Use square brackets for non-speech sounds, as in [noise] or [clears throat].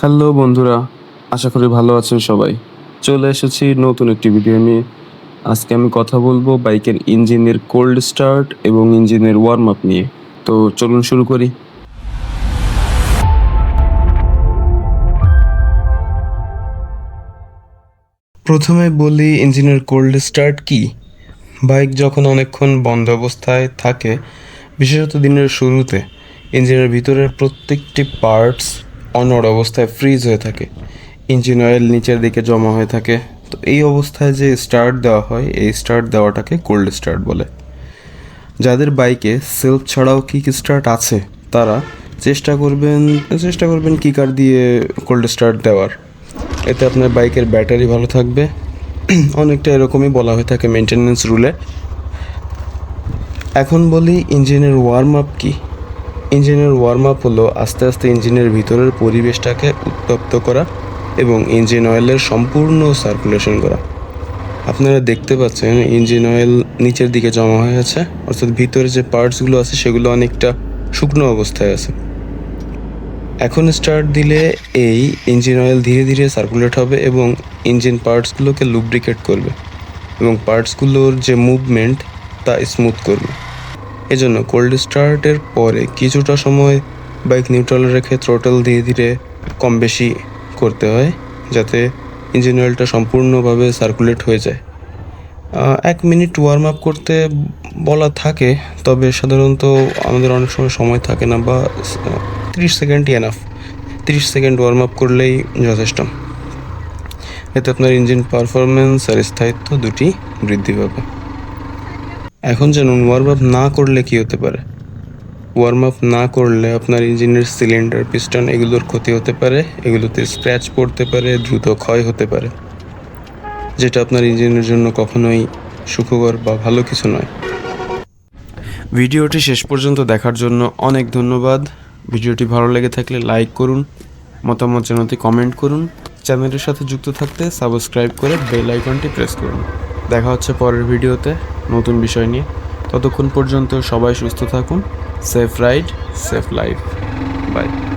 Hello বন্ধুরা, আশা করি ভালো আছেন সবাই। চলে এসেছি নতুন একটি ভিডিও নিয়ে। আজকে আমি কথা বলব বাইকের ইঞ্জিনের কোল্ড স্টার্ট এবং ইঞ্জিনের ওয়ার্ম আপ নিয়ে। তো চলুন শুরু করি। প্রথমে বলি ইঞ্জিনের কোল্ড স্টার্ট কি? বাইক যখন অনেকক্ষণ বন্ধ অবস্থায় থাকে, বিশেষত দিনের শুরুতে, ইঞ্জিনের ভিতরের প্রত্যেকটি পার্টস অনড় অবস্থায় ফ্রিজ হয়ে থাকে। ইঞ্জিন অয়েল নিচের দিকে জমা হয়ে থাকে। তো এই অবস্থায় যে স্টার্ট দেওয়া হয়, এই স্টার্ট দেওয়াটাকে কোল্ড স্টার্ট বলে। যাদের বাইকে সেলফ ছাড়াও কিক স্টার্ট আছে, তারা চেষ্টা করবেন চেষ্টা করবেন কিকার দিয়ে কোল্ড স্টার্ট দেওয়ার। এতে আপনার বাইকের ব্যাটারি ভালো থাকবে। [clears throat] অনেকটা এরকমই বলা হয়ে থাকে মেনটেনেন্স রুলে এখন বলি ইঞ্জিনের ওয়ার্ম আপ কী। ইঞ্জিনের ওয়ার্ম আপ হলো আস্তে আস্তে ইঞ্জিনের ভিতরের পরিবেশটাকে উত্তপ্ত করা এবং ইঞ্জিন অয়েলের সম্পূর্ণ সার্কুলেশন করা। আপনারা দেখতে পাচ্ছেন ইঞ্জিন অয়েল নিচের দিকে জমা হয়ে আছে, অর্থাৎ ভিতরে যে পার্টসগুলো আছে সেগুলো অনেকটা শুকনো অবস্থায় আছে। এখন স্টার্ট দিলে এই ইঞ্জিন অয়েল ধীরে ধীরে সার্কুলেট হবে এবং ইঞ্জিন পার্টসগুলোকে লুব্রিকেট করবে এবং পার্টসগুলোর যে মুভমেন্ট তা স্মুথ করবে। এজন্য কোল্ড স্টার্টের পরে কিছুটা সময় বাইক নিউট্রালে রেখে থ্রোটল ধীরে ধীরে কম বেশি করতে হয়, যাতে ইঞ্জিন অয়েলটা সম্পূর্ণভাবে সার্কুলেট হয়ে যায়। এক মিনিট ওয়ার্ম আপ করতে বলা থাকে, তবে সাধারণত আমাদের অনেক সময় সময় থাকে না বা তিরিশ সেকেন্ডই এনাফ তিরিশ সেকেন্ড ওয়ার্ম আপ করলেই যথেষ্ট। এতে আপনার ইঞ্জিন পারফরমেন্স আর স্থায়িত্ব দুটি বৃদ্ধি পাবে। এখন জানুন ওয়ার্ম আপ না করলে কি হতে পারে? ওয়ার্ম আপ না করলে আপনার ইঞ্জিনের সিলিন্ডার পিস্টন এগুলোর ক্ষতি হতে পারে, এগুলোতে স্ক্র্যাচ পড়তে পারে, দ্রুত ক্ষয় হতে পারে। যেটা আপনার ইঞ্জিনের জন্য কখনোই সুখকর বা ভালো কিছু নয়। ভিডিওটি শেষ পর্যন্ত দেখার জন্য অনেক ধন্যবাদ। ভিডিওটি ভালো লেগে থাকলে লাইক করুন, মতামত জানাতে কমেন্ট করুন। চ্যানেলের সাথে যুক্ত থাকতে সাবস্ক্রাইব করে বেল আইকনটি প্রেস করুন। দেখা হচ্ছে পরের ভিডিওতে। নতুন বিষয় নিয়ে। ততক্ষণ পর্যন্ত সবাই সুস্থ থাকুন। Safe ride safe life bye